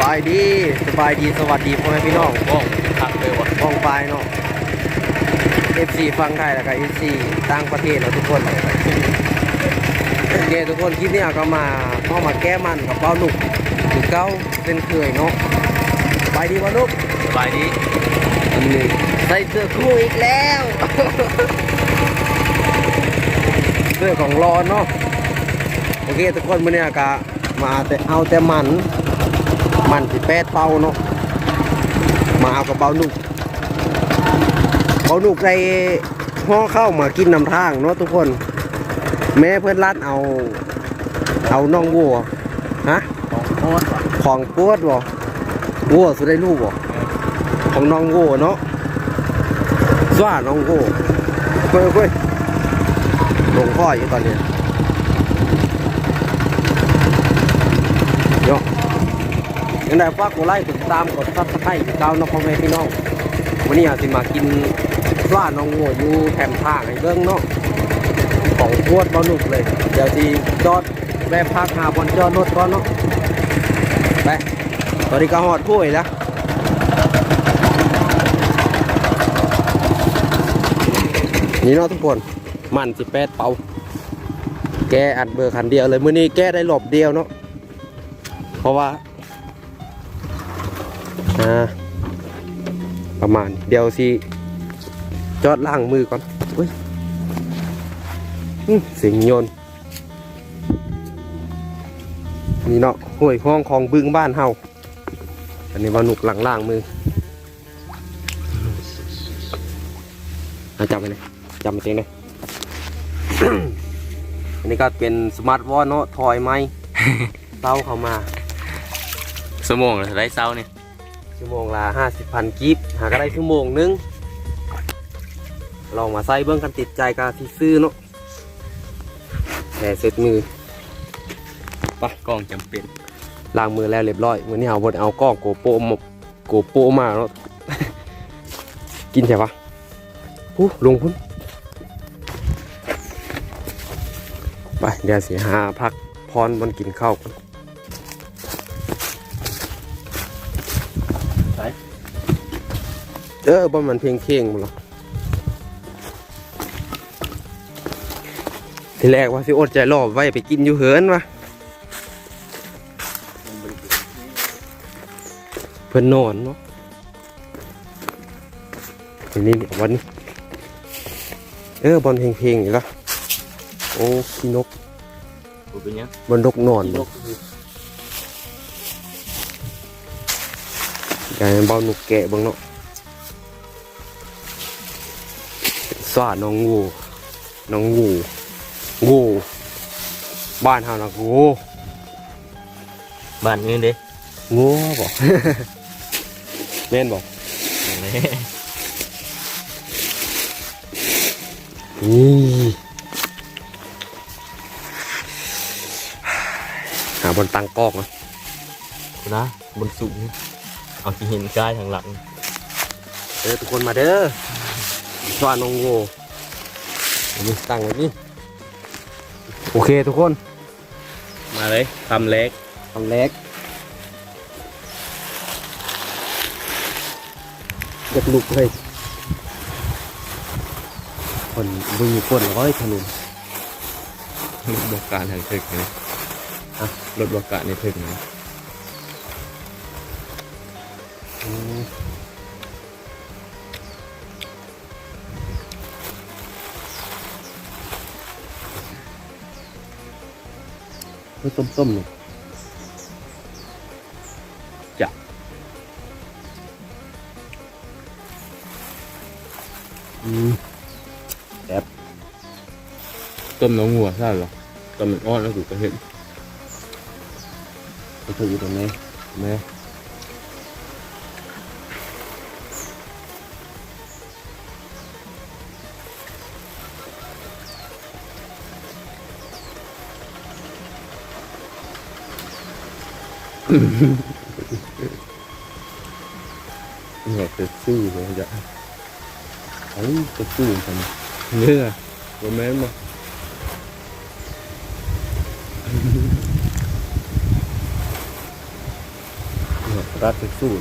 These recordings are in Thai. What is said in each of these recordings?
บายดีสบายดีสวัสดีพ่อแม่พี่น้องบ้องพักเลยวะป้องปลายเนาะ FC ฟังไทยแล้วก็ FC ต่างประเทศเนาะทุกคนโอเคทุกคนคลิปนี้ก็มาเข้ามาแก้มันกับเป้าหนุกถึงเก้าเป็นเคยเนาะสบายดีวะลูกสบายดีนี่ใส่เสื้อคู่อีกแล้วเสื้อของรอนเนาะโอเคทุกคนมื่อนี้ก็มาแต่เอาแต่มัน มันสิแปดเป่าเนาะมาเอากระเป๋านุกเป๋านุกใส่ห่อเข้ามากินนำทางเนาะทุกคน แม่เพื่อนรัดเอา เอาน้องวัวฮะของโคตรว่ะของปวดบ่วัวสุดได้ลูกบ่ของน้องวัวเนาะสว่าน้องวัวเฮ้ยเฮ้ยลงพ่ออยู่ตอนนี้เนาะ ยังได้ฝากกดไลค์กดตามกดซับสไครต์อยู่ก้าเนาะพ่อแม่พี่น้องวันนี้อาจสิมากินสว่าน้องวัวอยู่แคมทางไอ้เรื่องเนาะของปวดบ่หนุกเลย เดี๋ยวที่จอดแวะพักหาบอลจอดรถก่อนเนาะไปตอนนี้ก็หอดผู้อีกแล้วนี่เนาะทุกคนมันสิแปดเป่าแกอัดเบอร์คันเดียวเลย มื้อนี้แกได้หลบเดียวเนาะเพราะว่า อ่าประมาณเดี๋ยวสิจอดล่างมือก่อนอุ้ยอื้อเสียงโยนต์นี่เนาะห้วยห้องของบึงบ้านเฮาอันนี้ว่าหนุกหลังล่างมืออะจำไปเลยจำไปเองเลยอันนี้ก็เป็นสมาร์ทวอทเนาะถอยไม้เต้าเข้ามาสมองเลยได้เศร้านี่ ชั่วโมงละห้าสิบพันกิฟหาก็ได้ชั่วโมงนึงลองมาใส่เบื้องกันติดใจกาที่ซื้อเนาะแผลเสร็จมือกล้องจำเป็นล้างมือแล้วเรียบร้อยวันนี้เอาบดเอากล้องโกโปรมาโกโปรมาแล้วกินใช่ปะอู้ลงพุ่นไปเดี๋ยวสิหาพักพรบนกินข้าวก่อน เออบนมันเพียงเคียงหมดหรอทีแรกว่าสิอดใจรอไว้ไปกินอยู่เหินวะเพื่อนนอนเนาะทีนี้เดี๋ยววันนี้ เออบอลเพลงๆอีกแล้วโอ้ขี้นกกูเป็นยังบอลนกนอนบ่กลายเป็นบอลนกแกะเบ้างเนาะ สวาน้องงูน้องงูงูบ้านเฮานะงูบ้านเงินเด้งูบอกแม่นบอกนี่หาบนตังกอกนะนะบนสูงเอาที่เห็นกายทางหลังเด้อทุกคนมาเด้อ สวานองโง่นี่ตั้งไว้นี่โอเคทุกคนมาเลยทำเล็กทำเล็กเด็กลุกเลยคนบึงคนร้อยถนนรถบอกการทางถึกนะอะรถบอกการในถึกนะ เพื่อต้มๆเลยจะอืมแอบต้มน้องวัวใช่หรอต้มมันอ้อนแล้วกูก็เห็นก็ถึงอยู่ตรงนี้แม่ เนี่ยจะสู้เลยจะเอ้ยจะสู้ทำไมเนี่ยโรแมนมารัดเป็นสูต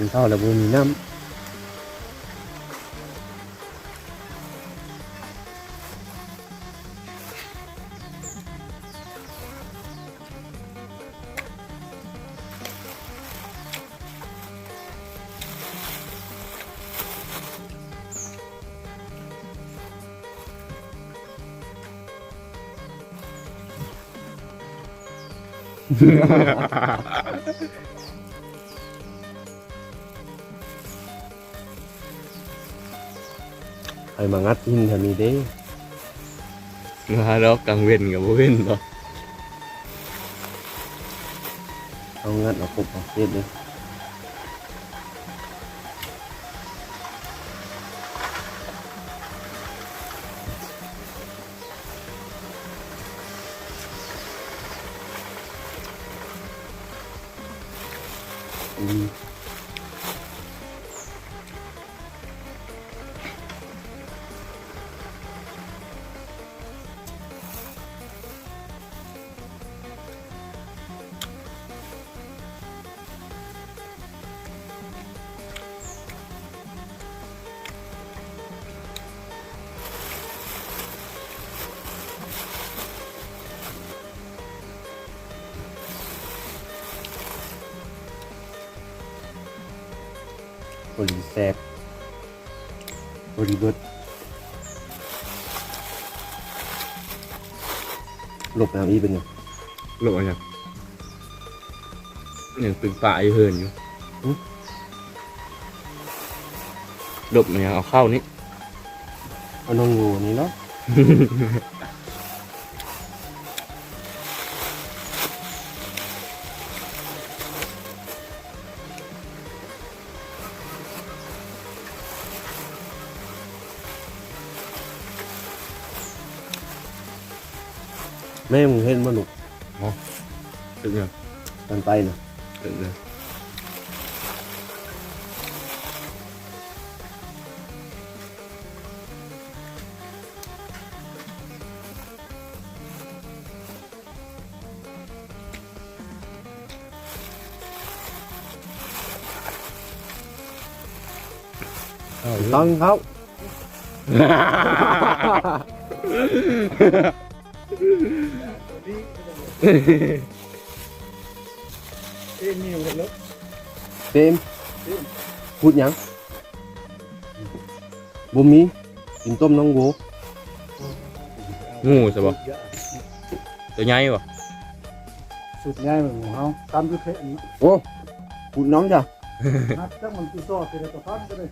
กินข้าวแล้วบ่มีน้ำ ใครมางัดหินแถวนี้เด้มาแล้วกลางเว้นกับบ่เว้นบ่เอางัดเอาปุบเอาเฮ็ดเลย บริแซกบริเบิดหลบน้ำอีเป็นไงหลบอะไรยังตึงป่าอยู่เฮินอยู่หลบมันยังเอาเข้านี่เอาน้องงูนี่เนาะ แม่มึงเห็นมาหนุกตึงยังกันไปนะตึงเลยต้องเขา เอ็นนี่มันลบเต็มพูดหยังบ่มีกินต้มน้องโวงูใช่บ่ตัวใหญ่บ่สุดง่ายเหมือนของเขาตามที่เพชรโอ้พูดน้องจ้ะนัดจังมันที่ซอดเป็นตัวฟันก็เลย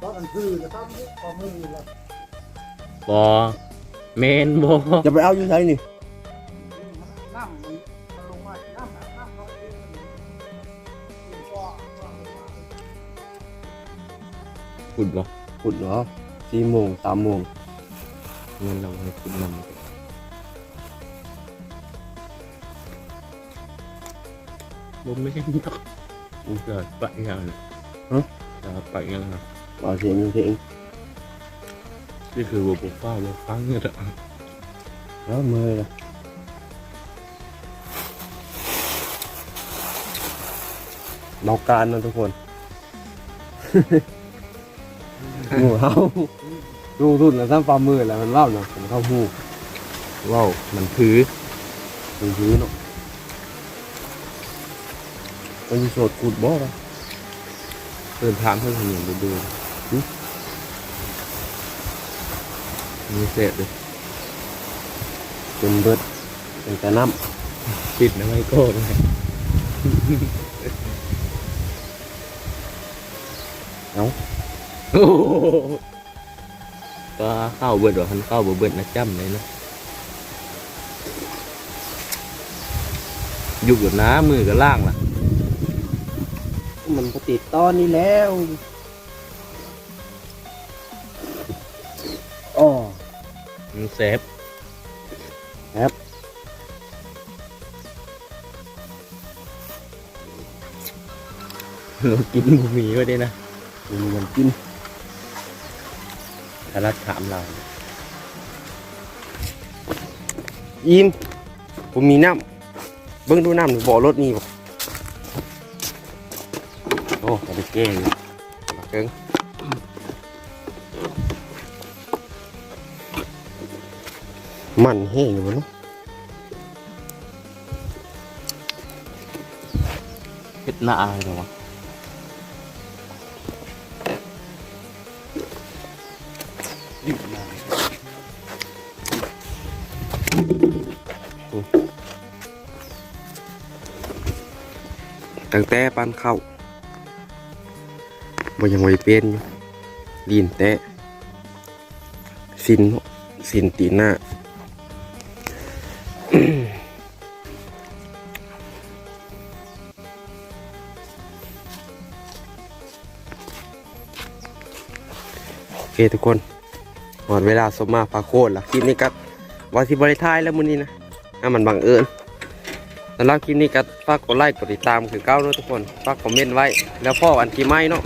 ตอนนั้นคือจะทำนี่ความมือละบ่ เมนบ่จะไปเอาอยู่ไสนี่น้ำมันลงมาน้ำน้ำเขาเองมันก็ขุดบ่พูดเหรอสี่โมงสามโมงเงินเราให้ขุดนำบ่แม่นดอกเกิดปะยังน่ะฮะเกิดปะยังน่ะเอาเสียงยังเสียง นี่คือบ่บ่ฟ้าบ่ฟังเนี่ยอะแล้วมือละเมาการนะทุกคนงูเฮาดูรุ่นแล้วซ้ามือแล้วมันเล่าเนาะผมเข้าหูว้ามันถือมันพื้นเนาะมันโสดขุดบ่ปะเดินทางเพื่อเห็นดูดู มีเศษเลยเป็นเบิดเป็นแต่น้ำปิดนะไม่โก้เลยเอาก็เข้าเบิดหรอคันเข้าบ่เบิดนะจ้ำเลยนะอยู่กับน้ามือกับล่างล่ะ มันก็ติดตอนนี้แล้ว เซฟครับเรากินบุหมี่ไว้ด้วยนะมีเงินกินถ้ารัดถามเราอิ่มผมมีน้ำเบิ่งดูน้ำในบ่อรถนี่บ่โอ้จะไปเก้งมาเกิง มันแห้งอยู่บ่เนาะเพชรหน้าอะไรหรอวะตั้งแต่ปานเข้าบ่ยังไว้เป็นอยู่ลีนแต่สินเนาะสินตีนหน้า เคทุกคนหมดเวลาสมมาพาโคตรละคลิปนี้ก็วันที่บริทายแล้วมื้อนี้นะถ้ามันบังเอิญแล้วคลิปนี้ก็ฝากกดไลค์กดติดตามคือเก้าเนาะทุกคนฝากคอมเมนต์ไว้ แล้วพ่ออันที่ไม่เนาะ